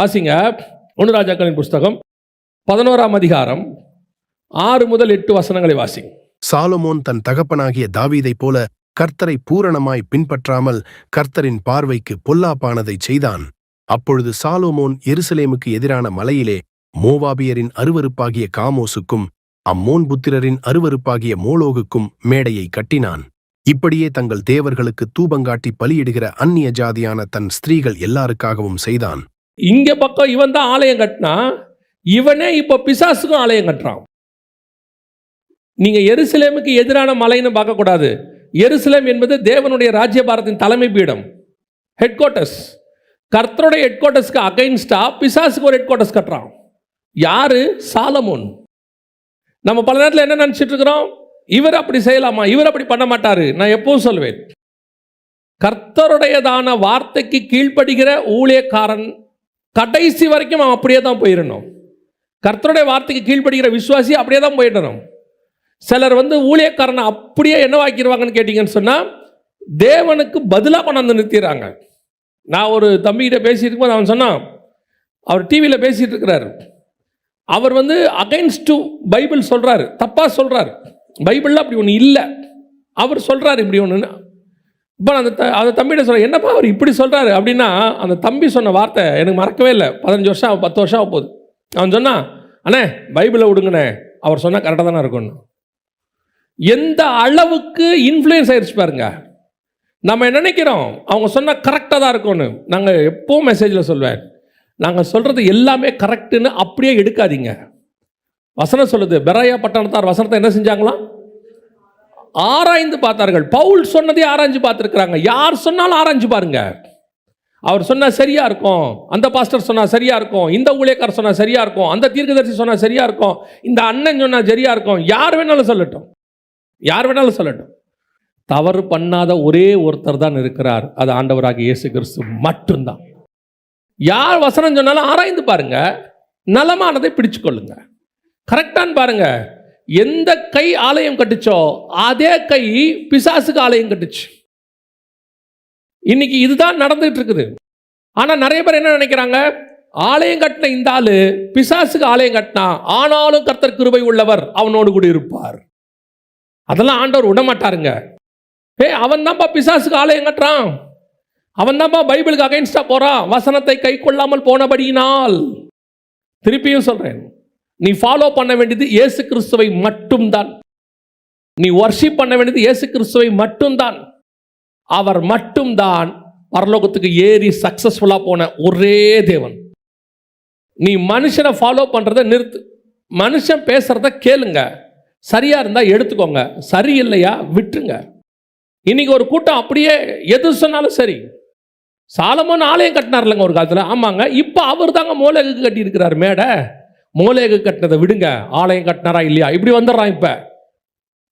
வாசிங்க. ஒன்று ராஜாக்களின் புஸ்தகம் பதினோராம் அதிகாரம் ஆறு முதல் எட்டு வசனங்களை வாசிங்க. சாலமோன் தன் தகப்பனாகிய தாவீதைப் போல கர்த்தரை பூரணமாய் பின்பற்றாமல் கர்த்தரின் பார்வைக்கு பொல்லாப்பானதைச் செய்தான். அப்பொழுது சாலோமோன் எருசலேமுக்கு எதிரான மலையிலே மோவாபியரின் அருவருப்பாகிய காமோசுக்கும் அம்மோன் புத்திரரின் அருவருப்பாகிய மோலோகுக்கும் மேடையை கட்டினான். இப்படியே தங்கள் தேவர்களுக்கு தூபங்காட்டி பலியிடுகிற அந்நிய ஜாதியான தன் ஸ்திரீகள் எல்லாருக்காகவும் செய்தான். இங்க பக்கம் இவன் தான் ஆலயம் கட்டினா இவனே இப்போ பிசாசுக்கும் ஆலயம் கட்டுறான். நீங்க எருசலேமுக்கு எதிரான மலைன்னு பார்க்கக்கூடாது. எருசலேம் என்பது தேவனுடைய ராஜ்யபாரத்தின் தலைமை பீடம். ஹெட் குவார்ட்டர்ஸ் கர்த்தருடைய ஹெட் குவார்ட்டர்ஸ்க்கு அகைன்ஸ்டா பிசாசுக்கு ஒரு ஹெட் குவார்ட்டர்ஸ் கட்டுறான். யாரு? சாலமோன். நம்ம பல நேரத்தில் என்ன நினச்சிட்டு இருக்கிறோம்? இவர் அப்படி செய்யலாமா? இவர் அப்படி பண்ண மாட்டாரு. நான் எப்பவும் சொல்வேன். கர்த்தருடையதான வார்த்தைக்கு கீழ்ப்படுகிற ஊழியக்காரன் கடைசி வரைக்கும் அவன் அப்படியே தான் போயிடணும். கர்த்தருடைய வார்த்தைக்கு கீழ்ப்படுகிற விசுவாசி அப்படியே தான் போயிடணும். சிலர் வந்து ஊழியக்காரனை அப்படியே என்னவாக்கிடுவாங்கன்னு கேட்டிங்கன்னு சொன்னால் தேவனுக்கு பதிலாக கொண்டாந்து நிறுத்திடுறாங்க. நான் ஒரு தம்பிகிட்ட பேசிட்டு இருக்கும்போது அவன் சொன்னான் அவர் டிவியில் பேசிகிட்டு இருக்கிறாரு. அவர் வந்து அகைன்ஸ்ட் பைபிள் சொல்கிறாரு தப்பாக சொல்கிறாரு பைபிளில் அப்படி ஒன்று இல்லை. அவர் சொல்கிறாரு இப்படி ஒன்று இப்போ அந்த த அந்த தம்பிகிட்ட சொல்ல என்னப்பா அவர் இப்படி சொல்கிறாரு அப்படின்னா அந்த தம்பி சொன்ன வார்த்தை எனக்கு மறக்கவே இல்லை. பதினஞ்சு வருஷம் ஆகும், பத்து வருஷம் ஆக போகுது. அவன் சொன்னான் அண்ணே பைபிளை விடுங்கண்ணே. அவர் சொன்னால் கரெக்டாக தானே இருக்கணும் எந்த அளவுக்கு இன்ஃப்ளூயன்ஸ் ஆயிடுச்சு பாருங்க. நம்ம நினைக்கிறோம்? அவங்க சொன்னால் கரெக்டாக தான் இருக்கும்னு. நாங்கள் எப்போவும் மெசேஜில் சொல்வேன் நாங்கள் சொல்கிறது எல்லாமே கரெக்டுன்னு அப்படியே எடுக்காதீங்க. வசனம் சொல்லுது பெராயா பட்டணத்தார் வசனத்தை என்ன செஞ்சாங்களாம்? ஆராய்ந்து பார்த்தார்கள். பவுல் சொன்னதே ஆராய்ஞ்சு பார்த்துருக்குறாங்க. யார் சொன்னாலும் ஆராய்ஞ்சு பாருங்க. அவர் சொன்னால் சரியாக இருக்கும். அந்த பாஸ்டர் சொன்னால் சரியாக இருக்கும். இந்த ஊழியக்காரர் சொன்னால் சரியாக இருக்கும். அந்த தீர்க்கதரிசி சொன்னால் சரியாக இருக்கும். இந்த அண்ணன் சொன்னால் சரியாக இருக்கும். யார் வேணாலும் சொல்லட்டும். யார் வேணாலும் சொல்லட்டும். தவறு பண்ணாத ஒரே ஒருத்தர் தான் இருக்கிறார். அது ஆண்டவராக இயேசு கிறிஸ்து மட்டும்தான். யார் வசனம் சொன்னாலும் ஆராய்ந்து பாருங்க. நலமானதை பிடிச்சு கொள்ளுங்க கரெக்டான்னு பாருங்கள் எந்த கை ஆலயம் கட்டுச்சோ அதே கை பிசாசுக்கு ஆலயம் கட்டுச்சு. இன்னைக்கு இதுதான் நடந்துட்டு இருக்குது ஆனால் நிறைய பேர் என்ன நினைக்கிறாங்க? ஆலயம் கட்டின இந்த ஆளு பிசாசுக்கு ஆலயம் கட்டினா ஆனாலும் கர்த்தர் கிருபை உள்ளவர் அவனோடு கூட இருப்பார். அதெல்லாம் ஆண்டவர் விட மாட்டாருங்க ஏ அவன் தான்ப்பா பிசாசுக்கு ஆலயம் கட்டுறான். அவன் தான்ப்பா பைபிளுக்கு அகைன்ஸ்டாக போகிறான் வசனத்தை கை கொள்ளாமல் போனபடியினால். திருப்பியும் சொல்கிறேன் நீ ஃபாலோ பண்ண வேண்டியது இயேசு கிறிஸ்துவை மட்டும்தான். நீ ஒர்ஷிப் பண்ண வேண்டியது இயேசு கிறிஸ்துவை மட்டும்தான். அவர் மட்டும்தான் பரலோகத்துக்கு ஏறி சக்சஸ்ஃபுல்லாக போன ஒரே தேவன். நீ மனுஷனை ஃபாலோ பண்ணுறத நிறுத்து. மனுஷன் பேசுகிறத கேளுங்க. சரியாக இருந்தால் எடுத்துக்கோங்க. சரியில்லையா விட்டுருங்க. இன்னைக்கு ஒரு கூட்டம் அப்படியே எது சொன்னாலும் சரி. சாலமோன் ஆலயம் இல்லைங்க ஒரு காலத்தில். ஆமாங்க. இப்போ அவர் தாங்க மோலேகுக்கு கட்டியிருக்கிறார் மேடை. மோலேகு கட்டினதை விடுங்க. ஆலயம் கட்டினாரா இல்லையா? இப்படி வந்துடுறான் இப்போ.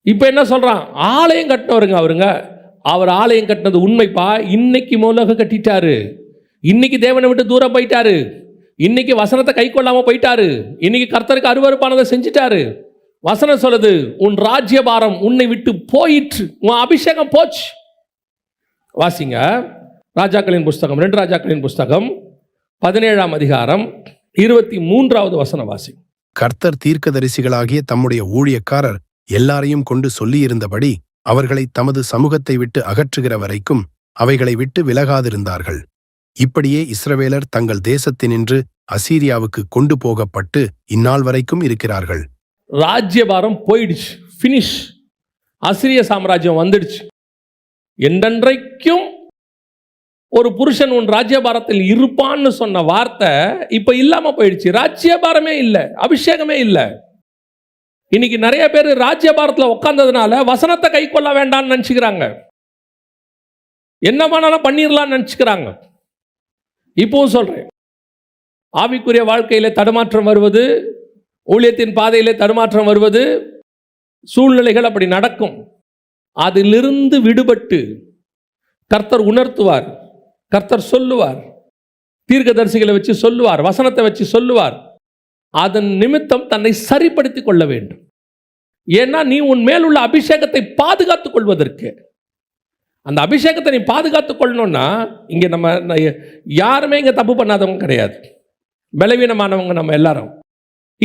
இப்போ என்ன சொல்கிறான் ஆலயம் கட்டினவருங்க அவருங்க. அவர் ஆலயம் கட்டினது உண்மைப்பா. இன்னைக்கு மோலகு கட்டிட்டாரு. இன்னைக்கு தேவனை விட்டு தூரம் போயிட்டாரு. இன்னைக்கு வசனத்தை கை கொள்ளாமல் போயிட்டாரு. இன்னைக்கு கர்த்தருக்கு அருவருப்பானதை செஞ்சிட்டாரு. வசனம் சொல்லுது உன் ராஜ்யபாரம் உன்னை விட்டு போயிற்று. உன் அபிஷேகம் போச்சு. வாசிங்க. ராஜாக்களின் புஸ்தகம் ரெண்டு ராஜாக்களின் புஸ்தகம் பதினேழாம் அதிகாரம் இருபத்தி மூன்றாவது வசன வாசி கர்த்தர் தீர்க்கதரிசிகளாகிய தம்முடைய ஊழியக்காரர் எல்லாரையும் கொண்டு சொல்லியிருந்தபடி அவர்களை தமது சமூகத்தை விட்டு அகற்றுகிற வரைக்கும் அவைகளை விட்டு விலகாதிருந்தார்கள். இப்படியே இஸ்ரவேலர் தங்கள் தேசத்தினின்று அசீரியாவுக்கு கொண்டு போகப்பட்டு இந்நாள் வரைக்கும் இருக்கிறார்கள். ராஜ்யபாரம் போயிடுச்சு. ஃபினிஷ் அசிரிய சாம்ராஜ்யம் வந்துடுச்சு. என்றென்றைக்கும் ஒரு புருஷன் உன் ராஜ்யபாரத்தில் இருப்பான்னு சொன்ன வார்த்தை இப்போ இல்லாமல் போயிடுச்சு. ராஜ்யபாரமே இல்லை அபிஷேகமே இல்லை. இன்னைக்கு நிறைய பேர் ராஜ்யபாரத்தில் உட்காந்ததுனால வசனத்தை கை கொள்ள வேண்டாம்னு நினச்சிக்கிறாங்க. என்ன வேணாலும் பண்ணிடலாம்னு நினச்சிக்கிறாங்க. இப்பவும் சொல்கிறேன் ஆவிக்குரிய வாழ்க்கையில் தடுமாற்றம் வருவது ஊழியத்தின் பாதையிலே தடுமாற்றம் வருவது சூழ்நிலைகள் அப்படி நடக்கும். அதிலிருந்து விடுபட்டு கர்த்தர் உணர்த்துவார். கர்த்தர் சொல்லுவார். தீர்க்கதரிசிகளை வச்சு சொல்லுவார் வசனத்தை வச்சு சொல்லுவார். அதன் நிமித்தம் தன்னை சரிப்படுத்திக் கொள்ள வேண்டும். ஏன்னா நீ உன் மேல் உள்ள அபிஷேகத்தை பாதுகாத்துக் கொள்வதற்கு. அந்த அபிஷேகத்தை நீ பாதுகாத்துக் கொள்ளணும்னா இங்கே நம்ம யாருமே இங்கே தப்பு பண்ணாதவங்க கிடையாது. பலவீனமானவங்க நம்ம எல்லாரும்.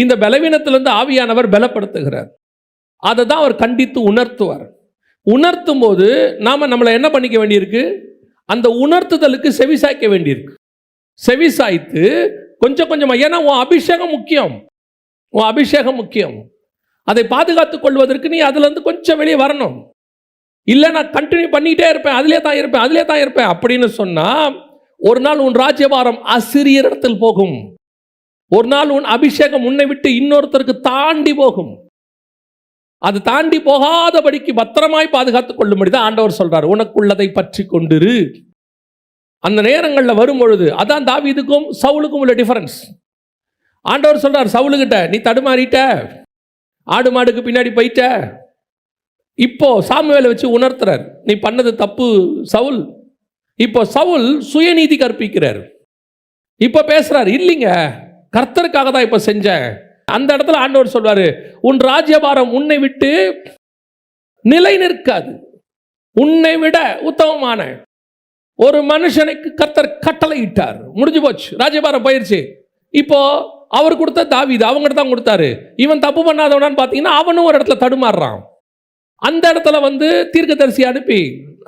இந்த பலவீனத்திலிருந்து ஆவியானவர் பலப்படுத்துகிறார். அதை தான் அவர் கண்டித்து உணர்த்துவார். உணர்த்தும் போது நாம் நம்மளை என்ன பண்ணிக்க வேண்டியிருக்கு? அந்த உணர்த்துதலுக்கு செவிசாய்க்க வேண்டியிருக்கு. செவிசாய்த்து கொஞ்சம் கொஞ்சமாக ஏன்னா உன் அபிஷேகம் முக்கியம். உன் அபிஷேகம் முக்கியம். அதை பாதுகாத்துக் கொள்வதற்கு நீ அதுலேருந்து கொஞ்சம் வெளியே வரணும். இல்லை நான் கண்டினியூ பண்ணிக்கிட்டே இருப்பேன் அதிலே தான் இருப்பேன் அதிலே தான் இருப்பேன் அப்படின்னு சொன்னால் ஒரு நாள் உன் ராஜ்யபாரம் அசிறியரிடத்தில் போகும். ஒரு நாள் உன் அபிஷேகம் உன்னை விட்டு இன்னொருத்தருக்கு தாண்டி போகும். அது தாண்டி போகாதபடிக்கு பத்திரமாய் பாதுகாத்துக் கொள்ளும்படி தான் ஆண்டவர் சொல்றார். உனக்குள்ளதை பற்றி கொண்டிரு. அந்த நேரங்களில் வரும் பொழுது அதான் தாவிதுக்கும் சவுலுக்கும் உள்ள டிஃபரன்ஸ் ஆண்டவர் சொல்றார் சவுலுகிட்ட நீ தடுமாறிட்ட. ஆடு மாடுக்கு பின்னாடி போயிட்ட. இப்போ சாமுவேலை வச்சு உணர்த்துறார். நீ பண்ணது தப்பு சவுல். இப்போ சவுல் சுயநீதி கற்பிக்கிறார். இப்போ பேசுறார் இல்லைங்க கர்த்தருக்காக தான் இப்போ செஞ்சேன். அந்த இடத்துல ஆண்டவர் சொல்வார் உன் ராஜ்யபாரம் உன்னை விட்டு நிலை நிற்காது. உன்னை விட உத்தமமான ஒரு மனுஷனுக்கு கட்டளை இட்டார் முடிஞ்சு போச்சு. ராஜ்யபாரம் போயிருச்சு. இப்போ அவர் கொடுத்த தாவிது அவங்ககிட்ட தான் கொடுத்தாரு. இவன் தப்பு பண்ணாதவனான்னு பார்த்தீங்கன்னா அவனும் ஒரு இடத்துல தடுமாறுறான். அந்த இடத்துல வந்து தீர்க்கதரிசி அனுப்பி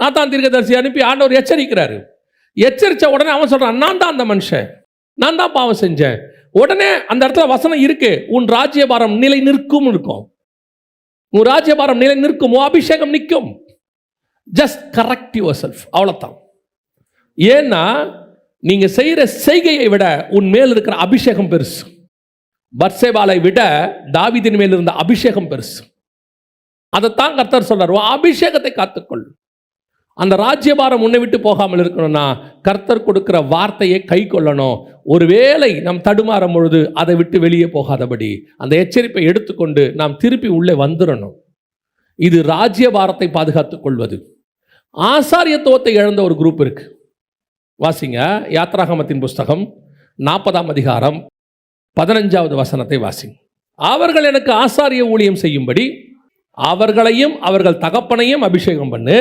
ஆத்தான் தீர்க்கதரிசி அனுப்பி ஆண்டவர் எச்சரிக்கிறாரு. எச்சரித்த உடனே அவன் சொல்கிறான் நான் தான் அந்த மனுஷன். நான் தான் பாவம் செஞ்சேன். உடனே அந்த இடத்துல வசனம் இருக்கு. உன் ராஜ்யபாரம் நிலை நிற்கும் இருக்கும். உன் ராஜ்யபாரம் நிலை நிற்கும். உன் அபிஷேகம் நிற்கும். ஜஸ்ட் கரெக்ட் யுவர் செல்ஃப் அவ்வளோத்தான் ஏன்னா நீங்க செய்கிற செய்கையை விட உன் மேல் இருக்கிற அபிஷேகம் பெருசு. பர்சேபாலை விட தாவிதின் மேல் இருந்த அபிஷேகம் பெருசு. அதைத்தான் கர்த்தர் சொல்றார். உன் அபிஷேகத்தை காத்துக்கொள். அந்த ராஜ்யபாரம் உன்னை விட்டு போகாமல் இருக்கணும்னா கர்த்தர் கொடுக்குற வார்த்தையை கை கொள்ளணும். ஒருவேளை நாம் தடுமாறும் பொழுது அதை விட்டு வெளியே போகாதபடி அந்த எச்சரிப்பை எடுத்துக்கொண்டு நாம் திருப்பி உள்ளே வந்துடணும் இது ராஜ்யபாரத்தை பாதுகாத்துக் கொள்வது. ஆசாரியத்துவத்தை இழந்த ஒரு குரூப் இருக்கு. வாசிங்க யாத்ராகமத்தின் புஸ்தகம் நாற்பதாம் அதிகாரம் பதினஞ்சாவது வசனத்தை வாசிங்க. அவர்கள் எனக்கு ஆசாரிய ஊழியம் செய்யும்படி அவர்களையும் அவர்கள் தகப்பனையும் அபிஷேகம் பண்ணு.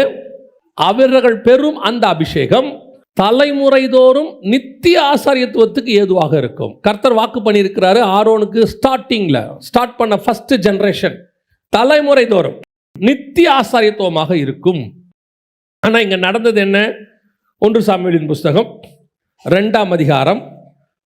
அவர்கள் பெறும் அந்த அபிஷேகம் தலைமுறைதோறும் நித்திய ஆசாரியத்துவத்துக்கு ஏதுவாக இருக்கும். கர்த்தர் வாக்கு பண்ணியிருக்கிறாரு ஆரோனுக்கு ஸ்டார்டிங்கில் ஸ்டார்ட் பண்ண ஃபர்ஸ்ட் ஜென்ரேஷன் தலைமுறை தோறும் நித்திய ஆசாரியத்துவமாக இருக்கும். ஆனால் இங்கே நடந்தது என்ன? ஒன்று சாமியலின் புஸ்தகம் ரெண்டாம் அதிகாரம்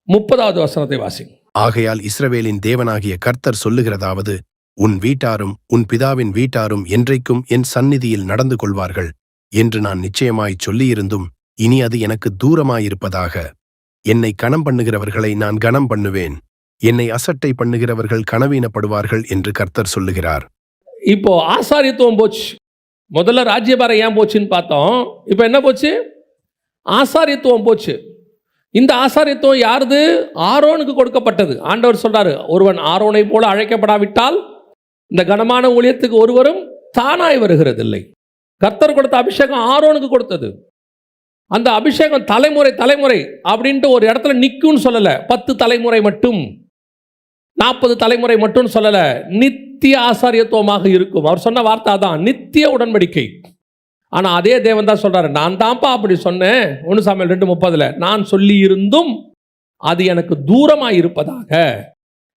முப்பதாவது வசனத்தை வாசி ஆகையால் இஸ்ரவேலின் தேவனாகிய கர்த்தர் சொல்லுகிறதாவது உன் வீட்டாரும் உன் பிதாவின் வீட்டாரும் என்றைக்கும் என் சந்நிதியில் நடந்து கொள்வார்கள். என்று நான் நிச்சயமாய் சொல்லியிருந்தும் இனி அது எனக்கு தூரமாயிருப்பதாக. என்னை கணம் பண்ணுகிறவர்களை நான் கனம் பண்ணுவேன். என்னை அசட்டை பண்ணுகிறவர்கள் கனவீனப்படுவார்கள் என்று கர்த்தர் சொல்லுகிறார். இப்போ ஆசாரியத்துவம் போச்சு. முதல்ல ராஜ்யபாரம் ஏன் போச்சுன்னு பார்த்தோம். இப்போ என்ன போச்சு? ஆசாரியத்துவம் போச்சு. இந்த ஆசாரியத்துவம் யாருது? ஆரோனுக்கு கொடுக்கப்பட்டது. ஆண்டவர் சொல்றாரு ஒருவன் ஆரோனை போல அழைக்கப்படாவிட்டால் இந்த கனமான ஊழியத்துக்கு ஒருவரும் தானாய் வருகிறதில்லை. கர்த்தர் கொடுத்த அபிஷேகம் ஆரோனுக்கு கொடுத்தது. அந்த அபிஷேகம் தலைமுறை தலைமுறை அப்படின்ட்டு ஒரு இடத்துல நிற்கும்னு சொல்லலை. பத்து தலைமுறை மட்டும். நாற்பது தலைமுறை மட்டும் சொல்லலை. நித்திய ஆசாரியத்துவமாக இருக்கும். அவர் சொன்ன வார்த்தை தான் நித்திய உடன்படிக்கை. ஆனால் அதே தேவன் தான் சொல்கிறாரு நான் தான்ப்பா அப்படி சொன்னேன். ஒன்று சாமியல் ரெண்டு முப்பதில். நான் சொல்லி இருந்தும் அது எனக்கு தூரமாக இருப்பதாக.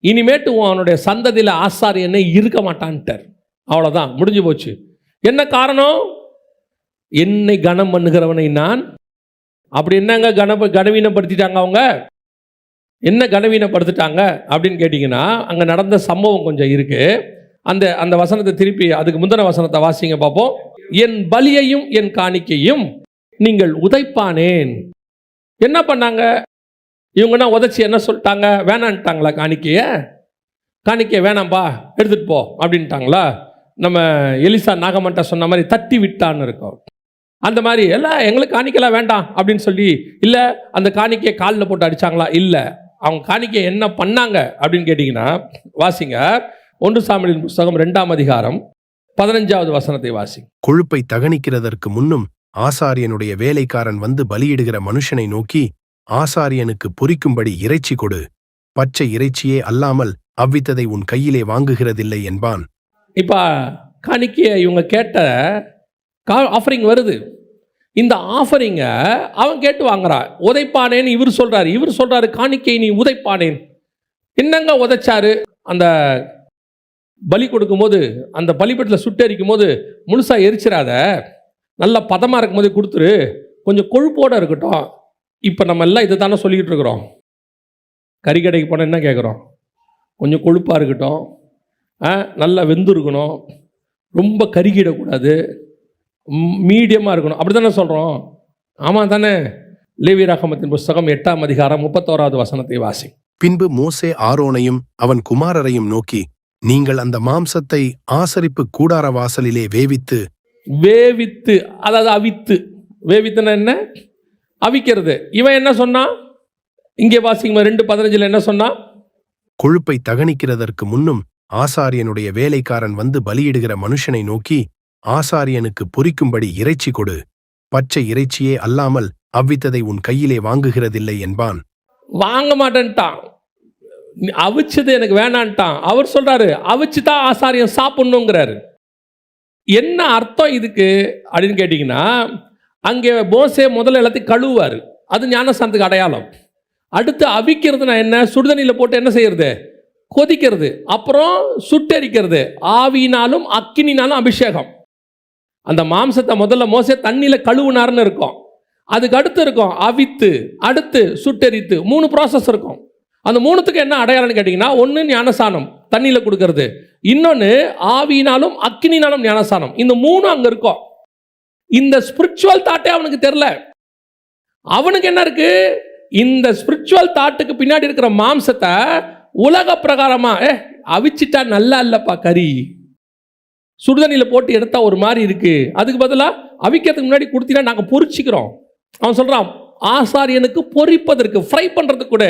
இனிமேட்டு அவனுடைய சந்ததியில் ஆசாரியனே இருக்க மாட்டான்ட்டார். அவ்வளோதான் முடிஞ்சு போச்சு. என்ன காரணம்? என்னை கனம் பண்ணுகிறவனை நான். அப்படி என்னங்க கன கனவீனப்படுத்திட்டாங்க அவங்க? என்ன கனவீனப்படுத்திட்டாங்க? அப்படின்னு கேட்டிங்கன்னா அங்கே நடந்த சம்பவம் கொஞ்சம் இருக்குது அந்த அந்த வசனத்தை திருப்பி அதுக்கு முந்தின வசனத்தை வாசிங்க பார்ப்போம். என் பலியையும் என் காணிக்கையும் நீங்கள் உதைப்பானேன். என்ன பண்ணாங்க? இவங்கன்னா உதைச்சி என்ன சொல்லிட்டாங்க? வேணான்ட்டாங்களா காணிக்கைய? காணிக்கையை வேணாம்பா எடுத்துகிட்டு போ அப்படின்ட்டாங்களா? நம்ம எலிசா நாகமன்ட்ட சொன்ன மாதிரி தட்டி விட்டான்னு இருக்கும். அந்த மாதிரி எல்லாம் எங்களுக்கு காணிக்கலாம் வேண்டாம் அப்படின்னு சொல்லி இல்லை அந்த காணிக்கையை காலில் போட்டு அடிச்சாங்களா? இல்லை. அவங்க காணிக்கை என்ன பண்ணாங்க? அப்படின்னு கேட்டிங்கன்னா வாசிங்க. ஒன்று சாமியின் புஸ்தகம் ரெண்டாம் அதிகாரம் பதினஞ்சாவது வசனத்தை வாசி கொழுப்பை தகனிக்கிறதற்கு முன்னும் ஆசாரியனுடைய வேலைக்காரன் வந்து பலியிடுகிற மனுஷனை நோக்கி ஆசாரியனுக்கு பொரிக்கும்படி இறைச்சி கொடு. பச்சை இறைச்சியே அல்லாமல் அவ்வித்ததை உன் கையிலே வாங்குகிறதில்லை என்பான். இப்போ காணிக்கையை இவங்க கேட்ட கா ஆஃபரிங் வருது. இந்த ஆஃபரிங்கை அவன் கேட்டு வாங்குறான் உதைப்பானேன்னு இவர் சொல்கிறாரு இவர் சொல்கிறாரு காணிக்கை நீ உதைப்பானேன். என்னங்க உதைச்சாரு? அந்த பலி கொடுக்கும்போது அந்த பலிபட்டில் சுட்டரிக்கும் போது முழுசாக எரிச்சிடாத. நல்ல பதமாக இருக்கும்போது கொடுத்துரு. கொஞ்சம் கொழுப்போடு இருக்கட்டும். இப்போ நம்ம எல்லாம் இதை தானே சொல்லிக்கிட்டு இருக்கிறோம். கறிக்கடைக்கு போனால் என்ன கேட்குறோம் கொஞ்சம் கொழுப்பாக இருக்கட்டும். நல்லா வெந்து இருக்கணும் ரொம்ப கருகிடக்கூடாது. மீடியமாக இருக்கணும். அப்படி தானே சொல்கிறோம் ஆமாம் தானே லேவி ரகமத்தின் புஸ்தகம் எட்டாம் அதிகாரம் முப்பத்தோராவது வசனத்தை வாசி. பின்பு மோசே ஆரோனையும் அவன் குமாரரையும் நோக்கி நீங்கள் அந்த மாம்சத்தை ஆசரிப்பு கூடார வாசலிலே வேவித்து வேவித்து அதாவது அவித்து. வேவித்துனா என்ன? அவிக்கிறது. இவன் என்ன சொன்னான் இங்கே வாசிங்க ரெண்டு பதினஞ்சில் என்ன சொன்னான் கொழுப்பை தகனிக்கிறதற்கு முன்னும் ஆசாரியனுடைய வேலைக்காரன் வந்து பலியிடுகிற மனுஷனை நோக்கி ஆசாரியனுக்கு பொரிக்கும்படி இறைச்சி கொடு. பச்சை இறைச்சியே அல்லாமல் அவ்வித்ததை உன் கையிலே வாங்குகிறதில்லை என்பான். வாங்க மாட்டேன்ட்டான். அவிச்சது எனக்கு வேணான்ட்டான். அவர் சொல்றாரு அவிச்சு தான் ஆசாரியம் சாப்பிடணுங்கிறாரு. என்ன அர்த்தம் இதுக்கு அப்படின்னு கேட்டிங்கன்னா அங்கே போசே முதல்ல எல்லாத்தையும் கழுவுவார். அது ஞானஸ்தானத்துக்கு அடையாளம். அடுத்து அவிக்கிறதுனா என்ன? சுடுதண்ணியில் போட்டு என்ன செய்யறது? கொதிக்கிறது அப்புறம் சுட்டெரிக்கிறது ஆவினாலும் அக்கினினாலும் அபிஷேகம். அந்த மாம்சத்தை முதல்ல மோச தண்ணியில் கழுவுனார்னு இருக்கும். அதுக்கு அடுத்து இருக்கும் அவித்து அடுத்து சுட்டெரித்து மூணு ப்ராசஸ் இருக்கும். அந்த மூணுத்துக்கு என்ன அடையாளம்னு கேட்டிங்கன்னா ஒன்று ஞானசானம் தண்ணியில் கொடுக்கறது. இன்னொன்று ஆவினாலும் அக்கினினாலும் ஞானசானம் இந்த மூணும் அங்கே இருக்கும். இந்த ஸ்பிரிச்சுவல் தாட்டே அவனுக்கு தெரில அவனுக்கு என்ன இருக்குது இந்த ஸ்பிரிச்சுவல் தாட்டுக்கு பின்னாடி இருக்கிற மாம்சத்தை உலக பிரகாரமாக ஏ அவிச்சிட்டா நல்லா இல்லைப்பா கறி. சுடுதண்ணியில் போட்டு எடுத்தா ஒரு மாதிரி இருக்குது அதுக்கு பதிலாக அவிக்கிறதுக்கு முன்னாடி கொடுத்தீங்கன்னா நாங்கள் பொறிச்சிக்கிறோம். அவன் சொல்கிறான் ஆசாரியனுக்கு பொரிப்பதற்கு ஃப்ரை பண்ணுறதுக்கு கூட.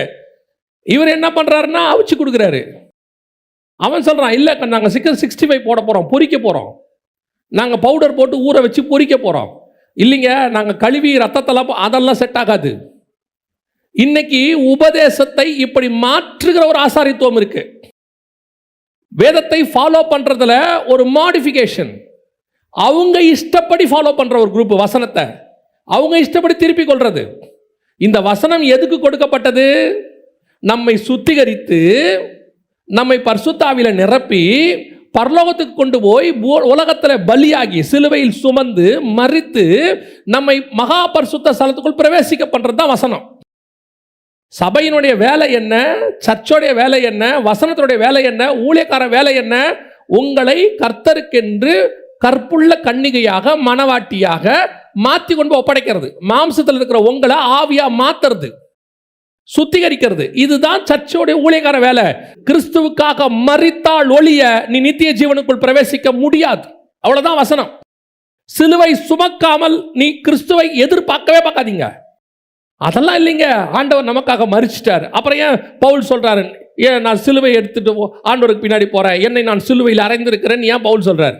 இவர் என்ன பண்ணுறாருன்னா அவிச்சு கொடுக்குறாரு. அவன் சொல்கிறான் இல்லை நாங்கள் சிக்கன் சிக்ஸ்டி ஃபைவ் போட போகிறோம் பொறிக்க போகிறோம் நாங்கள் பவுடர் போட்டு ஊற வச்சு பொறிக்க போகிறோம் இல்லைங்க நாங்கள் கழுவி ரத்தத்தெல்லாம் அதெல்லாம் செட் ஆகாது. இன்னைக்கு உபதேசத்தை இப்படி மாற்றுகிற ஒரு ஆசாரித்துவம் இருக்கு. வேதத்தை ஃபாலோ பண்றதுல ஒரு மாடிஃபிகேஷன் அவங்க இஷ்டப்படி ஃபாலோ பண்ற ஒரு குரூப் வசனத்தை. அவங்க இஷ்டப்படி திருப்பி கொள்றது. இந்த வசனம் எதுக்கு கொடுக்கப்பட்டது? நம்மை சுத்திகரித்து நம்மை பர்சுத்தாவில நிரப்பி பரலோகத்துக்கு கொண்டு போய் உலகத்தில் பலியாகி சிலுவையில் சுமந்து மறித்து நம்மை மகா பரிசுத்த ஸ்தலத்துக்குள் பிரவேசிக்க பண்ணுறது தான் வசனம். சபையினுடைய வேலை என்ன? சர்ச்சோடைய வேலை என்ன? வசனத்தினுடைய வேலை என்ன? ஊழியக்கார வேலை என்ன? உங்களை கர்த்தருக்கென்று கற்புள்ள கன்னிகையாக மனவாட்டியாக மாற்றி கொண்டு ஒப்படைக்கிறது. மாம்சத்தில் இருக்கிற உங்களை ஆவியா மாத்துறது. சுத்திகரிக்கிறது. இதுதான் சர்ச்சோடைய ஊழியக்கார வேலை. கிறிஸ்துவுக்காக மறித்தால் ஒளிய நீ நித்திய ஜீவனுக்குள் பிரவேசிக்க முடியாது. அவ்வளவுதான் வசனம். சிலுவை சுமக்காமல் நீ கிறிஸ்துவை எதிர்பார்க்கவே பார்க்காதீங்க. அதெல்லாம் இல்லைங்க. ஆண்டவர் நமக்காக மறிச்சிட்டார் அப்புறம் ஏன் பவுல் சொல்கிறாரு ஏன் நான் சிலுவை எடுத்துட்டு ஆண்டவருக்கு பின்னாடி போகிறேன் என்னை நான் சிலுவையில் அறைந்திருக்கிறேன்னு ஏன் பவுல் சொல்கிறார்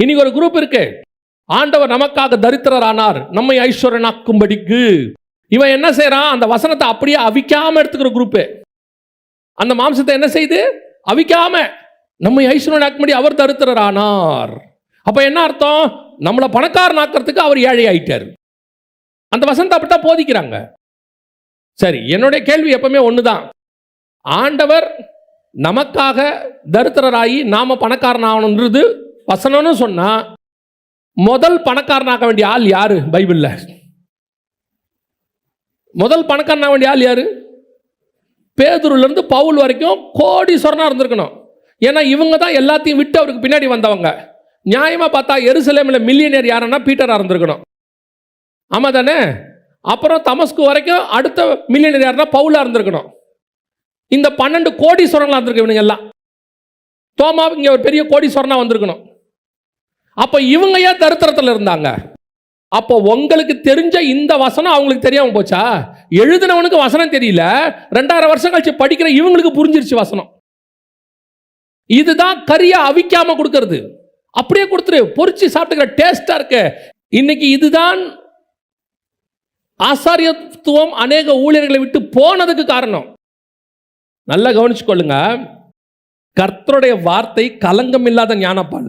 இன்னைக்கு ஒரு குரூப் இருக்கு. ஆண்டவர் நமக்காக தரித்திரரானார். நம்மை ஐஸ்வரனாக்கும்படிக்கு. இவன் என்ன செய்கிறான் அந்த வசனத்தை அப்படியே அவிக்காம எடுத்துக்கிற குரூப்பு அந்த மாம்சத்தை என்ன செய்து? அவிக்காம நம்மை ஐஸ்வரனாக்கும்படி அவர் தரித்திரரானார். அப்போ என்ன அர்த்தம்? நம்மளை பணக்காரனாக்கிறதுக்கு அவர் ஏழை ஆயிட்டார் அந்த வசனத்தை அப்படித்தான் போதிக்கிறாங்க. சரி என்னுடைய கேள்வி எப்பவுமே தான் ஆண்டவர் நமக்காக தரித்திரராகி நாம பணக்காரன் ஆகணுன்றது வசனம்னு சொன்னால் முதல் பணக்காரனாக வேண்டிய ஆள் யாரு? பைபிளில். முதல் பணக்காரனாக வேண்டிய ஆள் யாரு? பேதூர்லேருந்து பவுல் வரைக்கும் கோடீஸ்வரனாக இருந்திருக்கணும். ஏன்னா இவங்க தான் எல்லாத்தையும் விட்டு அவருக்கு பின்னாடி வந்தவங்க. நியாயமாக பார்த்தா எருசலேமில் மில்லியனர் யாருன்னா பீட்டராக இருந்திருக்கணும். ஆமாம் தானே அப்புறம் தமஸ்கு வரைக்கும் அடுத்த மில்லியனர் யாருன்னா பவுலாக இருந்திருக்கணும். இந்த பன்னெண்டு கோடீஸ்வரங்களா இருந்திருக்கு இவனுங்க எல்லாம். தோமா இங்கே ஒரு பெரிய கோடீஸ்வரனா வந்திருக்கணும். அப்போ இவங்க ஏன் தரித்திரத்தில் இருந்தாங்க? அப்போ உங்களுக்கு தெரிஞ்ச இந்த வசனம் அவங்களுக்கு தெரியாமல் போச்சா? எழுதினவனுக்கு வசனம் தெரியல. ரெண்டாயிரம் வருஷம் கழிச்சு படிக்கிற இவங்களுக்கு புரிஞ்சிருச்சு வசனம். இதுதான் கறியை அவிக்காம கொடுக்கறது. அப்படியே கொடுத்துரு. பொறிச்சு சாப்பிட்டுக்கிற டேஸ்டா இருக்கு. இன்னைக்கு இதுதான் ஆசாரியத்துவம் அநேக ஊழியர்களை விட்டு போனதுக்கு காரணம். நல்லா கவனிச்சுக்கொள்ளுங்க. கர்த்தருடைய வார்த்தை கலங்கம் இல்லாத ஞானப்பால்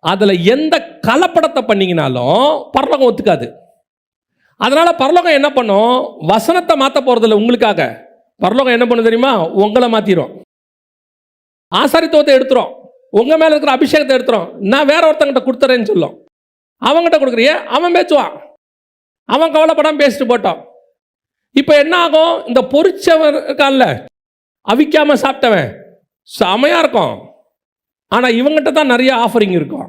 அதில் எந்த கலப்படத்தை பண்ணிங்கனாலும் பரலோகம் ஒத்துக்காது. அதனால் பரலோகம் என்ன பண்ணும்? வசனத்தை மாற்ற போகிறதில்ல உங்களுக்காக. பரலோகம் என்ன பண்ணும் தெரியுமா? உங்களை மாற்றிடும் ஆசாரித்துவத்தை எடுத்துரும். உங்கள் மேலே இருக்கிற அபிஷேகத்தை எடுத்துரும். நான் வேற ஒருத்தங்கிட்ட கொடுத்துறேன்னு சொல்லும். அவன்கிட்ட கொடுக்குறிய? அவன் பேச்சுவான். அவன் கவலைப்படாமல் பேசிட்டு போட்டான். இப்போ என்ன ஆகும் இந்த பொறிச்சவன் இருக்கான்ல அவிக்காமல் சாப்பிட்டவன். செமையாக இருக்கும் ஆனால் இவங்கிட்ட தான் நிறைய ஆஃபரிங் இருக்கும்.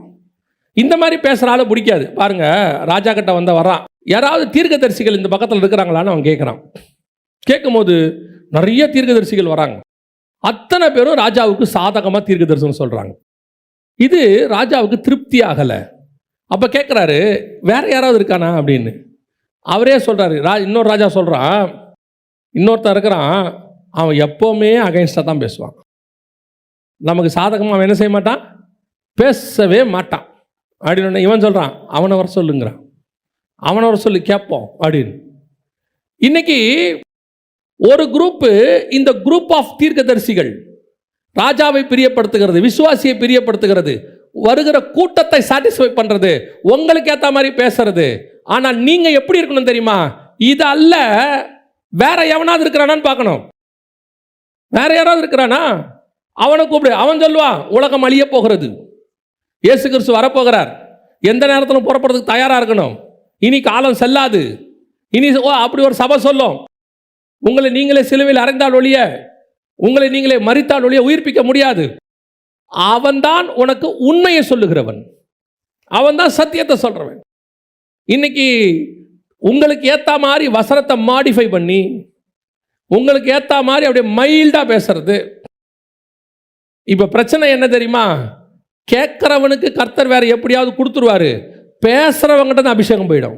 இந்த மாதிரி பேசுகிற ஆளு பிடிக்காது. பாருங்க ராஜா கிட்ட வந்த வரான் யாராவது தீர்க்கதரிசிகள் இந்த பக்கத்தில் இருக்கிறாங்களான்னு அவன் கேட்குறான் கேட்கும்போது நிறைய தீர்க்கதரிசிகள் வராங்க. அத்தனை பேரும் ராஜாவுக்கு சாதகமாக தீர்க்க தரிசனம் சொல்கிறாங்க இது ராஜாவுக்கு திருப்தி ஆகலை. அப்போ கேட்குறாரு வேற யாராவது இருக்கானா அப்படின்னு. அவரே சொல்கிறாரு ரா இன்னொரு ராஜா சொல்கிறான் இன்னொருத்தன் இருக்கிறான் அவன் எப்போவுமே அகைன்ஸ்டாக தான் பேசுவான். நமக்கு சாதகமாக அவன் என்ன செய்ய மாட்டான்? பேசவே மாட்டான். அப்படின்னு இவன் சொல்கிறான் அவனை வர சொல்லுங்கிறான். அவனை வர சொல்லி கேட்போம் அப்படின்னு. இன்னைக்கு ஒரு குரூப்பு இந்த குரூப் ஆஃப் தீர்க்கதரிசிகள் ராஜாவை பிரியப்படுத்துகிறது விசுவாசியை பிரியப்படுத்துகிறது வருகிற கூட்டத்தை சாட்டிஸ்ஃபை பண்ணுறது உங்களுக்கு ஏற்ற மாதிரி பேசுறது. ஆனால் நீங்கள் எப்படி இருக்கணும் தெரியுமா? இது அல்ல வேற எவனாவது இருக்கிறானான்னு பார்க்கணும். வேற யாராவது இருக்கிறானா? அவனை கூப்பிடு. அவன் சொல்லுவான் உலகம் அழிய போகிறது. இயேசு கிறிஸ்து வரப்போகிறார். எந்த நேரத்திலும் புறப்படுறதுக்கு தயாராக இருக்கணும். இனி காலம் செல்லாது. இனி ஓ அப்படி ஒரு சபை சொல்லும். உங்களை நீங்களே சிலுவையில் அறைந்தால் ஒழிய உங்களை நீங்களே மறித்தால் ஒழிய உயிர்ப்பிக்க முடியாது. அவன்தான் உனக்கு உண்மையை சொல்லுகிறவன். அவன்தான் சத்தியத்தை சொல்கிறவன் இன்னைக்கு உங்களுக்கு ஏற்ற மாதிரி வசனத்தை மாடிஃபை பண்ணி உங்களுக்கு ஏற்ற மாதிரி அப்படியே மைல்டாக பேசுறது. இப்போ பிரச்சனை என்ன தெரியுமா? கேட்குறவனுக்கு கர்த்தர் வேற எப்படியாவது கொடுத்துருவாரு. பேசுகிறவங்கிட்ட தான் அபிஷேகம் போயிடும்.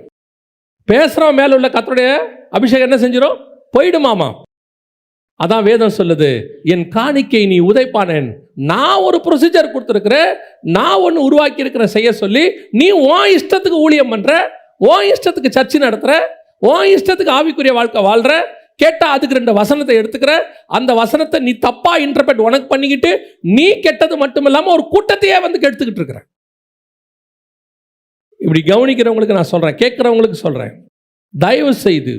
பேசுகிறவன் மேலே உள்ள கர்த்தருடைய அபிஷேகம் என்ன செஞ்சிடும் போயிடுமாமா. அதான் வேதம் சொல்லுது என் காணிக்கை நீ உதைப்பானேன். நான் ஒரு ப்ரொசீஜர் கொடுத்துருக்குறேன் நான் ஒன்று உருவாக்கி இருக்கிற செய்ய சொல்லி நீ உன் இஷ்டத்துக்கு ஊழியம் பண்ணுற உன் இஷ்டத்துக்கு சர்ச்சு நடத்துற உன் இஷ்டத்துக்கு ஆவிக்குரிய வாழ்க்கை வாழ்கிற கேட்டால் அதுக்கு ரெண்டு வசனத்தை எடுத்துக்கிற அந்த வசனத்தை நீ தப்பாக இன்டர்பிரட் உனக்கு பண்ணிக்கிட்டு நீ கெட்டது மட்டும் இல்லாமல் ஒரு கூட்டத்தையே வந்து கெடுத்துக்கிட்டு இருக்கிற. இப்படி கவனிக்கிறவங்களுக்கு நான் சொல்கிறேன் கேட்குறவங்களுக்கு சொல்கிறேன் தயவு செய்து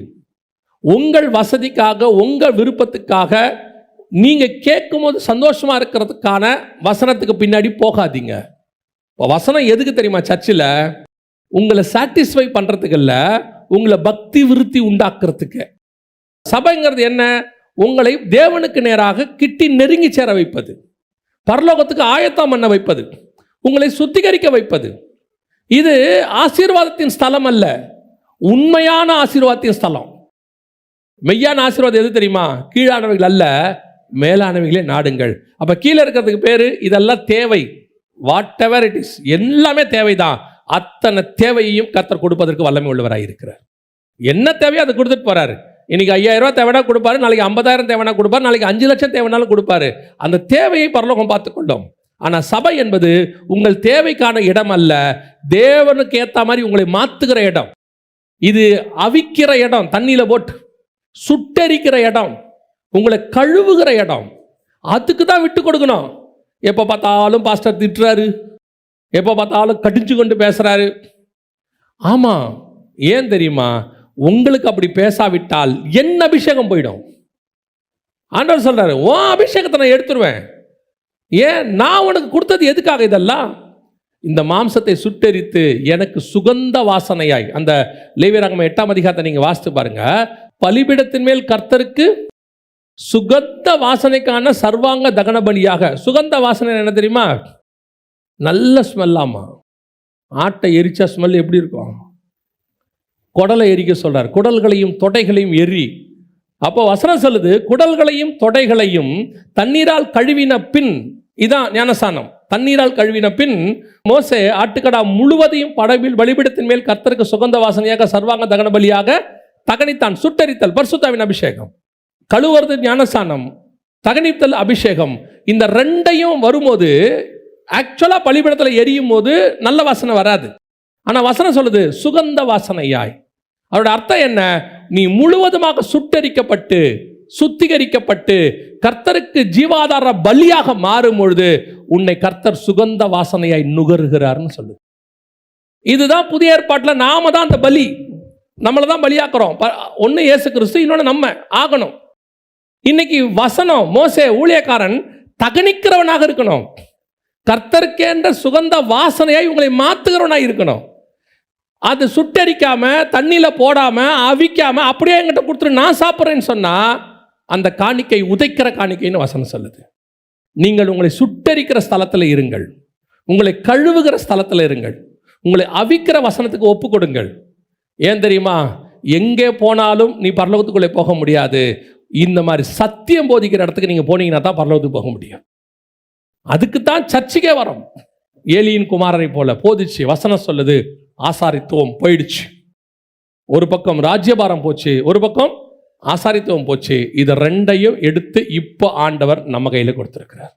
உங்கள் வசதிக்காக உங்கள் விருப்பத்துக்காக நீங்கள் கேட்கும்போது சந்தோஷமாக இருக்கிறதுக்கான வசனத்துக்கு பின்னாடி போகாதீங்க. இப்போ வசனம் எதுக்கு தெரியுமா சர்ச்சில்? உங்களை சாட்டிஸ்ஃபை பண்ணுறதுக்கு இல்லை உங்களை பக்தி விருத்தி உண்டாக்குறதுக்கு. சபைங்கிறது என்ன? உங்களை தேவனுக்கு நேராக கிட்டி நெருங்கி சேர வைப்பது. பரலோகத்துக்கு ஆயத்தம் பண்ண வைப்பது. உங்களை சுத்திகரிக்க வைப்பது. இது ஆசீர்வாதத்தின் ஸ்தலம் அல்ல. உண்மையான ஆசீர்வாதத்தின் ஸ்தலம். மெய்யான ஆசீர்வாதம் எது தெரியுமா? கீழானவைகள் அல்ல மேலானவைகளே நாடுங்கள். அப்போ கீழே இருக்கிறதுக்கு பேர் இதெல்லாம் தேவை. வாட் எவர் இட் இஸ் எல்லாமே தேவைதான். அத்தனை தேவையையும் கத்தர் கொடுப்பதற்கு வல்லமை உள்ளவராக இருக்கிறார். என்ன தேவையோ அதை கொடுத்துட்டு போறாரு. இன்னைக்கு ஐயாயிரம் ரூபா தேவைனா கொடுப்பாரு நாளைக்கு ஐம்பதாயிரம் தேவைனா கொடுப்பாரு நாளைக்கு அஞ்சு லட்சம் தேவைனாலும் கொடுப்பாரு. அந்த தேவையை பரலோகம் பார்த்துக்கொண்டோம் ஆனால் சபை என்பது உங்கள் தேவைக்கான இடம் அல்ல தேவனுக்கு ஏற்ற மாதிரி உங்களை மாற்றுகிற இடம். இது அவிக்கிற இடம் தண்ணியில் போட்டு சுட்டெரிக்கிற இடம் உங்களை கழுவுகிற இடம் அதுக்கு தான் விட்டு கொடுக்கணும். எப்போ பார்த்தாலும் பாஸ்டர் திட்டுறாரு. எப்போ பார்த்தாலும் கடிஞ்சு கொண்டு பேசுறாரு. ஆமாம் ஏன் தெரியுமா? உங்களுக்கு அப்படி பேசாவிட்டால் என் அபிஷேகம் போயிடும். ஆண்டவர் சொல்றாரு உன் அபிஷேகத்தை நான் எடுத்துருவேன். ஏன்? நான் உனக்கு கொடுத்தது எதுக்காக இதெல்லாம்? இந்த மாம்சத்தை சுட்டெரித்து எனக்கு சுகந்த வாசனையாய் அந்த லேவியராகம எட்டாம் அதிகாரத்தை நீங்கள் வாசித்து பாருங்க. பலிபிடத்தின் மேல் கர்த்தருக்கு சுகந்த வாசனைக்கான சர்வாங்க தகன பலியாக சுகந்த வாசனை என்ன தெரியுமா? நல்ல ஸ்மெல்லாமா ஆட்டை எரிச்சா ஸ்மெல் எப்படி இருக்கும்? குடலை எரிக்க சொல்கிறார் குடல்களையும் தொடைகளையும் எரி. அப்போ வசனம் சொல்லுது குடல்களையும் தொடைகளையும் தண்ணீரால் கழுவின பின் இதான் ஞானசானம் தண்ணீரால் கழுவின பின் மோசே ஆட்டுக்கடா முழுவதையும் படவில் பலிபிடத்தின் மேல் கர்த்தருக்கு சுகந்த வாசனையாக சர்வாங்க தகன பலியாக தகனித்தான் சுட்டரித்தல் பர்சுத்தாவின் அபிஷேகம். கழுவுறது ஞானசானம் தகனித்தல் அபிஷேகம். இந்த ரெண்டையும் வரும்போது ஆக்சுவலாக பலிபடத்தில் எரியும் போது நல்ல வாசனை வராது. ஆனால் வசனம் சொல்லுது சுகந்த வாசனையாய். அவரோட அர்த்தம் என்ன? நீ முழுவதுமாக சுட்டரிக்கப்பட்டு சுத்திகரிக்கப்பட்டு கர்த்தருக்கு ஜீவாதார பலியாக மாறும் பொழுது உன்னை கர்த்தர் சுகந்த வாசனையாய் நுகர்கிறார்னு சொல்லுது. இதுதான் புதிய ஏற்பாட்டில் நாம தான் அந்த பலி. நம்மளை தான் பலியாக்குறோம். ஒன்று இயேசு கிறிஸ்து இன்னொன்று நம்ம. ஆகணும். இன்னைக்கு வசனம் மோசே ஊழியக்காரன் தகனிக்கிறவனாக இருக்கணும். கர்த்தர்க்கேன்ற சுகந்த வாசனையை உங்களை மாற்றுகிறவனாக இருக்கணும். அது சுட்டரிக்காம தண்ணியில் போடாம அவிக்காம அப்படியே என்கிட்ட கொடுத்துட்டு நான் சாப்பிட்றேன்னு சொன்னால் அந்த காணிக்கை உதைக்கிற காணிக்கைன்னு வசனம் சொல்லுது. நீங்கள் உங்களை சுட்டரிக்கிற ஸ்தலத்தில் இருங்கள். உங்களை கழுவுகிற ஸ்தலத்தில் இருங்கள். உங்களை அவிக்கிற வசனத்துக்கு ஒப்பு கொடுங்கள். ஏன் தெரியுமா? எங்கே போனாலும் நீ பரலோகத்துக்குள்ளே போக முடியாது. இந்த மாதிரி சத்தியம் போதிக்கிற இடத்துக்கு நீங்கள் போனீங்கன்னா தான் பரலோகத்துக்கு போக முடியும். அதுக்கு தான் சர்ச்சுக்கே வரோம். ஏலியின் குமாரரை போல போதிச்சு வசனம் சொல்லுது ஆசாரித்துவம் போயிடுச்சு. ஒரு பக்கம் ராஜ்யபாரம் போச்சு ஒரு பக்கம் ஆசாரித்துவம் போச்சு. இதை ரெண்டையும் எடுத்து இப்போ ஆண்டவர் நம்ம கையில் கொடுத்துருக்கிறார்.